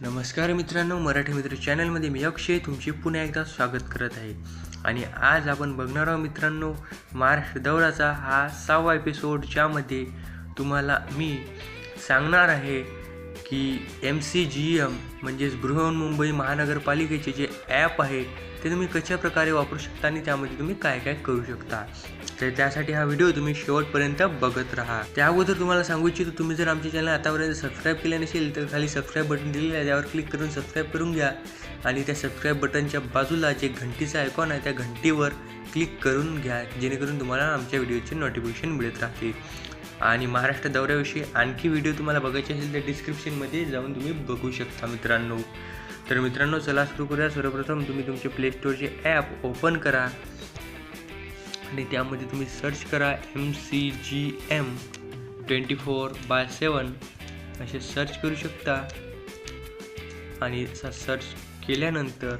नमस्कार मित्रांनो मराठी मित्र चॅनलमध्ये मी अक्षय. तुमचे पुन्हा एकदा स्वागत करत आहे. आणि आज आपण बघणार आहोत मित्रांनो महाराष्ट्र दौराचा हा सहावा एपिसोड ज्यामध्ये तुम्हाला मी सांगणार आहे की एम सी जी एम म्हणजेच बृहन्मुंबई महानगरपालिकेचे जे ॲप आहे ते तुम्ही कशा प्रकारे वापरू शकता आणि त्यामध्ये तुम्ही काय काय करू शकता. तर त्यासाठी हा व्हिडिओ तुम्ही शेवटपर्यंत बघत राहा. त्या अगोदर तुम्हाला सांगू इच्छितो तुम्ही जर आमच्या चॅनल आतापर्यंत सबस्क्राईब केले नसेल तर खाली सबस्क्राईब बटन दिलेलं आहे. त्यावर क्लिक करून सबस्क्राईब करून घ्या. आणि त्या सबस्क्राईब बटनच्या बाजूला जे घंटीचा आयकॉन आहे त्या घंटीवर क्लिक करून घ्या. जेणेकरून तुम्हाला आमच्या व्हिडिओचे नोटिफिकेशन मिळत राहतील. आणि महाराष्ट्र दौऱ्याविषयी आणखी व्हिडिओ तुम्हाला बघायचे असेल तर डिस्क्रिप्शनमध्ये जाऊन तुम्ही बघू शकता मित्रांनो. तर मित्रांनो चला सुरू करूया. सर्वप्रथम तुम्ही तुमचे प्ले स्टोअरचे ॲप ओपन करा. आणि त्यामध्ये तुम्ही सर्च करा M C G M twenty four by seven असे सर्च करू शकता. आणि असा सर्च केल्यानंतर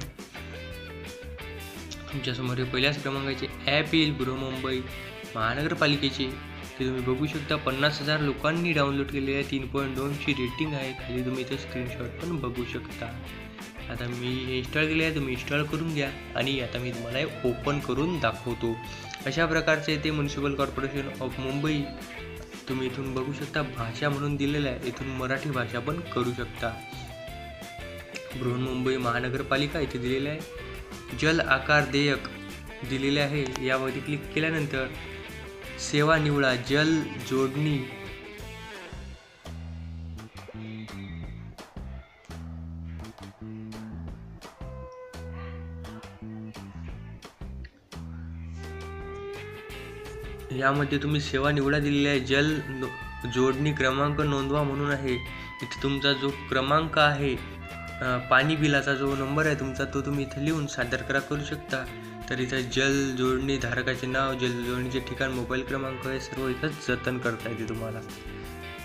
तुमच्यासमोर हे पहिल्याच क्रमांकाचे ॲप येईल. बृहमुंबई महानगरपालिकेचे. ते तुम्ही बघू शकता पन्नास हजार लोकांनी डाउनलोड केलेले आहे तीन पॉईंट दोनची रेटिंग आहे. खाली तुम्ही इथे स्क्रीनशॉट पण बघू शकता. आता मी इन्स्टॉल केले आहे तुम्ही इन्स्टॉल करून घ्या. आणि आता मी तुम्हाला हे ओपन करून दाखवतो. अशा प्रकारचे ते म्युन्सिपल कॉर्पोरेशन ऑफ मुंबई तुम्ही इथून बघू शकता भाषा म्हणून दिलेलं आहे. इथून मराठी भाषा पण करू शकता. बृहन्मुंबई महानगरपालिका इथे दिलेलं आहे. जल आकार देयक दिलेले आहे. यावरती क्लिक केल्यानंतर सेवा निवडा जल जोडणी यामध्ये तुम्ही सेवा निवडा दिलेली आहे जल नो- जोडणी क्रमांक नोंदवा म्हणून आहे. इथे तुमचा जो क्रमांक आहे पाणी बिलाचा जो नंबर आहे तुमचा तो तुम्ही इथे लिहून सादर करा करू शकता. तर इथं जल जोडणी धारकाचे नाव जल जोडणीचे ठिकाण मोबाईल क्रमांक हे सर्व इथं जतन करता येते तुम्हाला.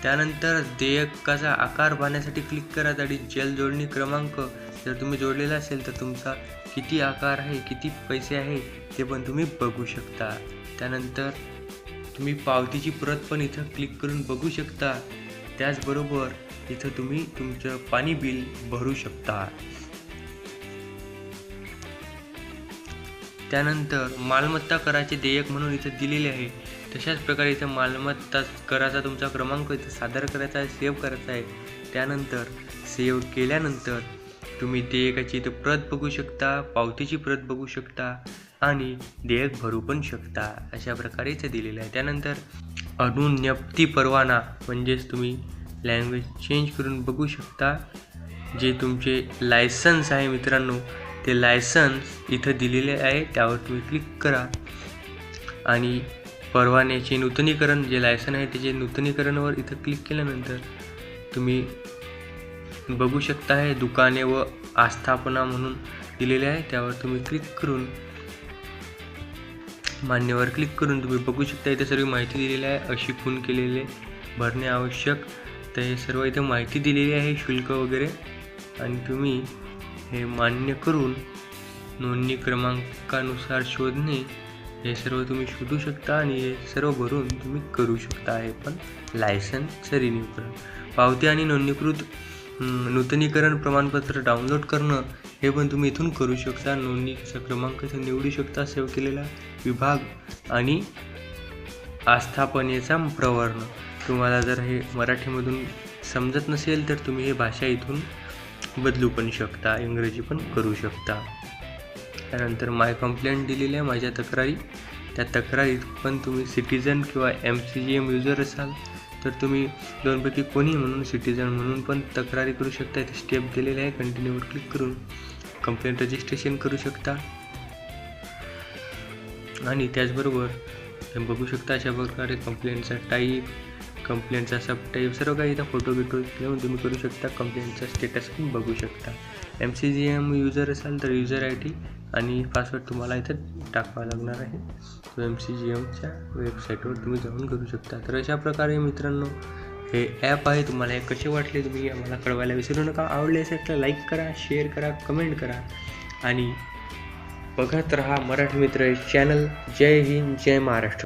त्यानंतर देयकाचा आकार पाहण्यासाठी क्लिक करा आणि जल जोडणी क्रमांक. जर तुम्ही जोडलेला असेल तर तुमचा किती आकार आहे किती पैसे आहे ते पण तुम्ही बघू शकता. त्यानंतर तुम्ही पावतीची प्रत पण इथं क्लिक करून बघू शकता. त्याचबरोबर इथं तुम्ही तुमचं पाणी बिल भरू शकता. त्यानंतर मालमत्ता कराचे देयक म्हणून इथं दिलेले आहे. तशाच प्रकारे इथं मालमत्ता कराचा तुमचा क्रमांक इथं सादर करायचा आहे सेव्ह करायचा आहे. त्यानंतर सेव्ह केल्यानंतर तुम्ही देयकाची इथं प्रत बघू शकता पावतीची प्रत बघू शकता आणि देयक भरू पण शकता अशा प्रकारे दिलेलं आहे. त्यानंतर अनुज्ञप्ती परवाना म्हणजेच तुम्ही लँग्वेज चेंज करून बघू शकता. जे तुमचे लायसन्स आहे मित्रांनो ते लायसन्स इथं दिलेले आहे. त्यावर तुम्ही क्लिक करा आणि परवान्याचे नूतनीकरण जे लायसन आहे त्याचे नूतनीकरणावर इथं क्लिक केल्यानंतर तुम्ही बघू शकता हे दुकाने व आस्थापना म्हणून दिलेले आहे. त्यावर तुम्ही क्लिक करून मान्यवर क्लिक करून तुम्ही बघू शकता इथे सर्व माहिती दिलेली आहे. अशी खून केलेले भरणे आवश्यक. तर हे सर्व इथे माहिती दिलेली आहे शुल्क वगैरे. आणि तुम्ही हे मान्य करून नोंदणी क्रमांकानुसार शोधणे हे सर्व तुम्ही शोधू शकता आणि हे सर्व भरून तुम्ही करू शकता. हे पण लायसन्सचं रिन्यूकरण पावती आणि नोंदणीकृत नूतनीकरण प्रमाणपत्र डाउनलोड करणं हे पण तुम्ही इथून करू शकता. नोंदणीचा क्रमांक निवडू शकता. सेव्ह केलेला विभाग आणि आस्थापनेचा प्रवर्ण. तुम्हाला जर हे मराठीमधून समजत नसेल तर तुम्ही हे भाषा इथून बदलू पण शकता. इंग्रजी पण करू शकता. त्यानंतर माय कंप्लेंट दिलेली आहे माझ्या तक्रारी. त्या तक्रारीत पण तुम्ही सिटीजन किंवा M C G M user असाल तर तुम्ही दोनपैकी कोणी म्हणून सिटीजन म्हणून पण तक्रारी करू शकता. इथे स्टेप दिलेले आहे कंटिन्यूवर क्लिक करून कंप्लेंट रजिस्ट्रेशन करू शकता. आणि त्याचबरोबर तुम्ही बघू शकता अशा प्रकारे कंप्लेंटचा टाईप कंप्लेंटचा सब टाईप सर्व काही इथं फोटो बिटो घेऊन तुम्ही करू शकता. कंप्लेंटचा स्टेटस पण बघू शकता. M C G M user असाल तर युजर आय डी आणि पासवर्ड तुम्हाला इथं टाकावा लागणार आहे. तो एम सी जी एमच्या वेबसाईटवर तुम्ही जाऊन करू शकता. तर अशा प्रकारे मित्रांनो हे ॲप आहे. तुम्हाला हे कसे वाटले तुम्ही आम्हाला कळवायला विसरू नका. आवडले असेल तर लाईक करा शेअर करा कमेंट करा. आणि बघत रहा मराठी मित्र चॅनल जय हिंद जय महाराष्ट्र.